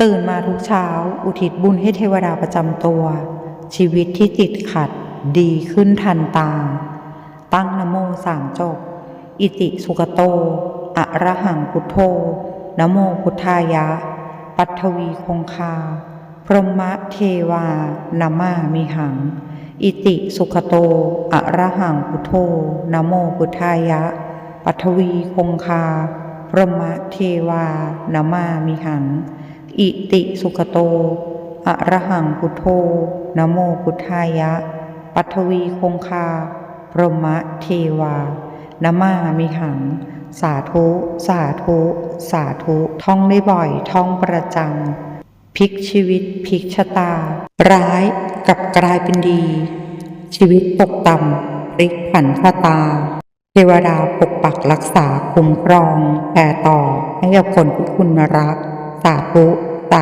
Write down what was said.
ตื่นมาทุกเช้า อุทิศบุญให้เทวดาประจำตัว ชีวิตที่ติดขัดดีขึ้นทันตา ตั้งนโมสามจบ อิติสุกโต อะระหังพุทโธนโมพุทธายะ ปัทวีคงคา พรหมเทวานามามิหัง อิติสุขโต อะระหังพุทโธนโมพุทธายะ ปัทวีคงคา พรหมเทวานามามิหัง อิติสุขโตอะระหังพุทโธนโมพุทธายะ ปัทวีคงคา พรหมเทวานามามิหัง สาธุ สาธุ สาธุ ท่องได้บ่อย ท่องประจำพลิกชีวิตพลิกชะตา ร้ายกลับกลายเป็นดี ชีวิตตกต่ำพลิกผันชะตา เทวดาปกปักรักษาคุ้มครองแผ่ต่อให้กับคนที่คุณรัก สาธุ